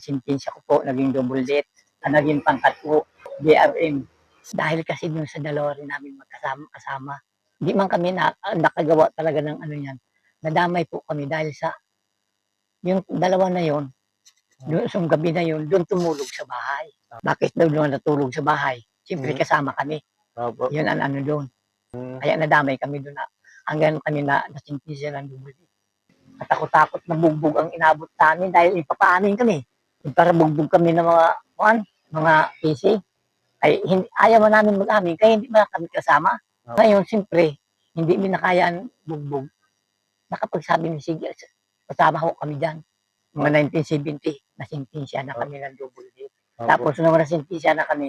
Sentensya ko po, naging double death. Naging pangkat po, BRM. Dahil kasi dun sa dalawa rin namin magkasama, kasama. Hindi man kami na, nakagawa talaga ng ano yan. Nadamay po kami dahil sa yung dalawa na yon doon sa gabi na yun, doon tumulog sa bahay. Bakit daw doon natulog sa bahay? Siyempre Mhm. kasama kami. Opo. Yun ang ano doon. Mm. Kaya nadamay kami doon na hanggang kami na nasintisya ng death. Katakot-takot na bugbog ang inabot sa amin dahil ipapaanin kami. Yung Para bugbog kami ng mga, kuan, mga PC. Ay, hindi, ayaw mo namin mag-amin kaya hindi man kami kasama. Okay. Ngayon, siyempre, hindi mi nakayaan bugbog. Nakapagsabi ni sige, kasama ho kami dyan. Mga 1970, nasintensya na kami ng double. Opo. Tapos nung nasintensya na kami,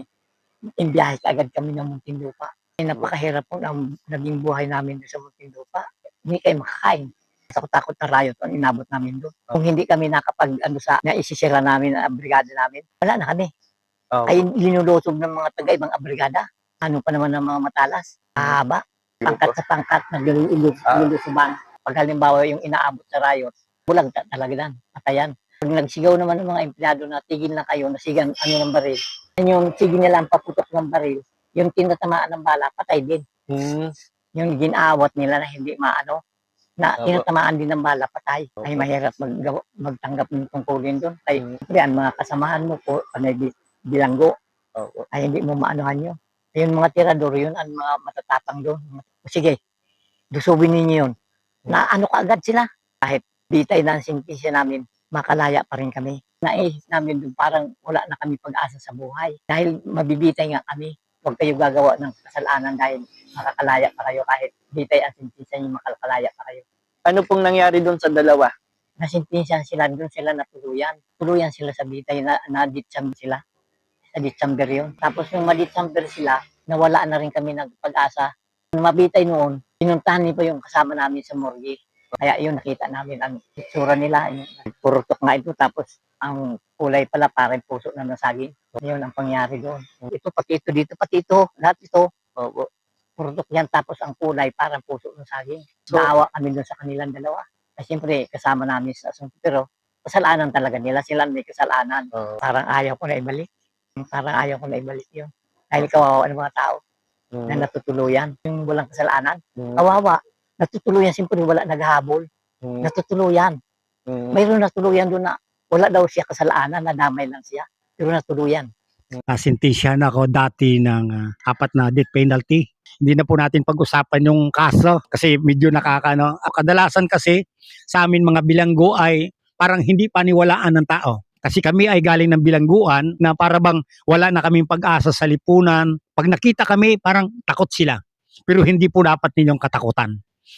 imbiyahe agad kami ng Muntinlupa. Napakahirap po ng naging buhay namin sa Muntinlupa. Hindi kayo makakain. Takot-takot na riot ang inabot namin doon. Kung hindi kami nakapag, ano sa, naisisira namin ang brigada namin, wala na kami. Opo. Ay linulosog ng mga taga-ibang abrigada. Ano pa naman ng mga matalas? Haba. Pangkat sa pangkat, Ah. naglulusuban. Pag halimbawa yung inaabot sa riot, bulag ta- talaga yan. Patayan. Pag nagsigaw naman ng mga empleyado na tigil na kayo, nasigan ano ng baril. Yan yung sige nila ang paputok ng baril, yung tinatamaan ng bala, patay din. Mm. Yung ginaawat nila na hindi maano, na Opo. tinatamaan din ng bala, patay. Ay Opo. mahirap mag, magtanggap ng tungkulin doon. Ay, Mm. siyempre, ang mga kasamahan mo po, panay bi- bilanggo, Opo. ay hindi mo maanuhan yun. Yung mga tirador yun, ang mga matatapang doon. Sige, dusubin ninyo yun. Na ano ka agad sila. Kahit bitay na ang sintisya namin, makalaya pa rin kami. Naisip namin doon parang wala na kami pag-asa sa buhay. Dahil mabibitay nga kami. Huwag kayo gagawa ng kasalanan dahil makakalaya pa kayo kahit bitay ang sintisya nyo, makakalaya pa kayo. Ano pong nangyari doon sa dalawa? Nasintisya sila, doon sila natuluyan. Tuluyan sila sa bitay na, na ditsamber sila. Sa ditsamber yun. Tapos yung maditsamber sila, nawala na rin kami ng pag-asa. Nung mabitay noon, pinuntahan niyo pa yung kasama namin sa morgue. Kaya yun, nakita namin ang itsura nila. Purutok nga ito. Tapos ang kulay pala parang puso na nasaging. Yun ang pangyari doon. Ito, pati ito dito, pati ito, lahat ito. Opo. Purutok yan. Tapos ang kulay parang puso ng saging. So- Naawa kami doon sa kanilang dalawa. Kasi siyempre, kasama namin sa asunto. Pero kasalanan talaga nila. Sila may kasalanan. Oo. Parang ayaw ko na ibalik. Parang ayaw ko na ibalik yun. Dahil kawawa ng mga tao na Mm. natutuluyan. Yung walang kasalanan. Mm. Kawawa. Natutuluyan. Siyempre wala naghahabol. Mm. Natutuluyan. Mm. Mayroon natuluyan doon na wala daw siya kasalanan. Nadamay lang siya. Pero natuluyan. Nasintisyahan ako dati ng ah, apat na death penalty. Hindi na po natin pag-usapan yung kaso kasi medyo nakakano. Kadalasan kasi sa amin mga bilanggo ay parang hindi paniwalaan ng tao. Kasi kami ay galing ng bilangguan na para bang wala na kaming pag-asa sa lipunan. Pag nakita kami, parang takot sila. Pero hindi po dapat ninyong katakutan.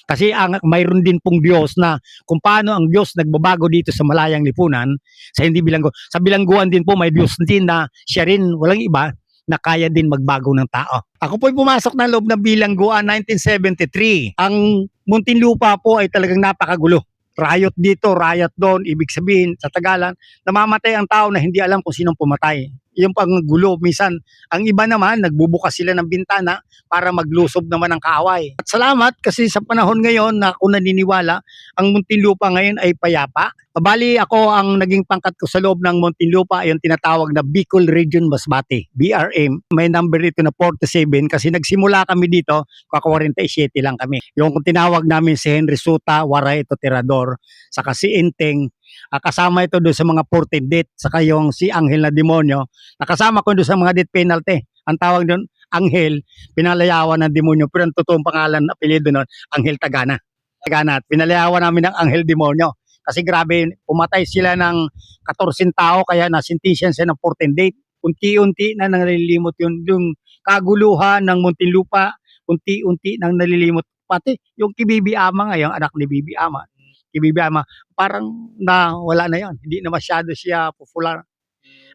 Kasi ang mayroon din pong Diyos na kung paano ang Diyos nagbabago dito sa malayang lipunan, sa hindi bilanggo. Sa bilangguan din po may Diyos din na siya rin walang iba na kaya din magbago ng tao. Ako po'y pumasok ng loob ng bilangguan 1973. Ang Muntinlupa po ay talagang napakagulo. Riot dito, riot doon, ibig sabihin sa Tagalan, namamatay ang tao na hindi alam kung sinong pumatay. Yung pang gulo, minsan, ang iba naman, nagbubukas sila ng bintana para maglusob naman ng kaaway. At salamat kasi sa panahon ngayon na ako naniniwala, ang Muntinlupa ngayon ay payapa. Bali ako ang naging pangkat ko sa loob ng Muntinlupa yung tinatawag na Bicol Region Masbate, BRM. May number dito na 47 kasi nagsimula kami dito, kaka-47 lang kami. Yung tinawag namin si Henry Suta, Waray Tirador, saka si Inteng, ah, kasama ito doon sa mga 14 death, saka yung si Angel na demonyo, nakasama ko doon sa mga death penalty. Ang tawag doon, Angel, pinalayawan ng demonyo, pero ang totoong pangalan, apelido noon, Angel Tagana. Tagana, pinalayawan namin ng Angel Demonyo. Kasi grabe, pumatay sila ng 14 tao, kaya nasintisyan siya ng 14 date. Unti-unti na nalilimot yun, yung kaguluhan ng Muntinlupa, unti-unti nang nalilimot. Pati yung kay Bibi Ama ngayon, anak ni Bibi Ama, kay Bibi Ama, parang na wala na yon Hindi na masyado siya popular.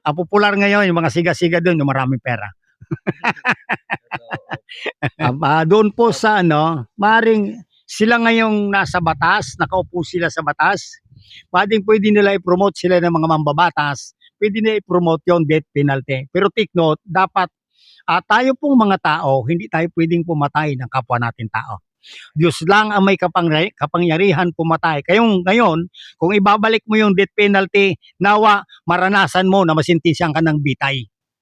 Ang popular ngayon, yung mga siga-siga doon, yung maraming pera. Ah, doon po sa ano, maring sila ngayong nasa batas, nakaupo sila sa batas, pwedeng pwede nila i-promote sila ng mga mambabatas, pwede nila i-promote yung death penalty. Pero take note, dapat ah, tayo pong mga tao, hindi tayo pwedeng pumatay ng kapwa natin tao. Diyos lang ang may kapang- kapangyarihan pumatay. Kayong ngayon, kung ibabalik mo yung death penalty, nawa maranasan mo na masintisyan ka ng bitay.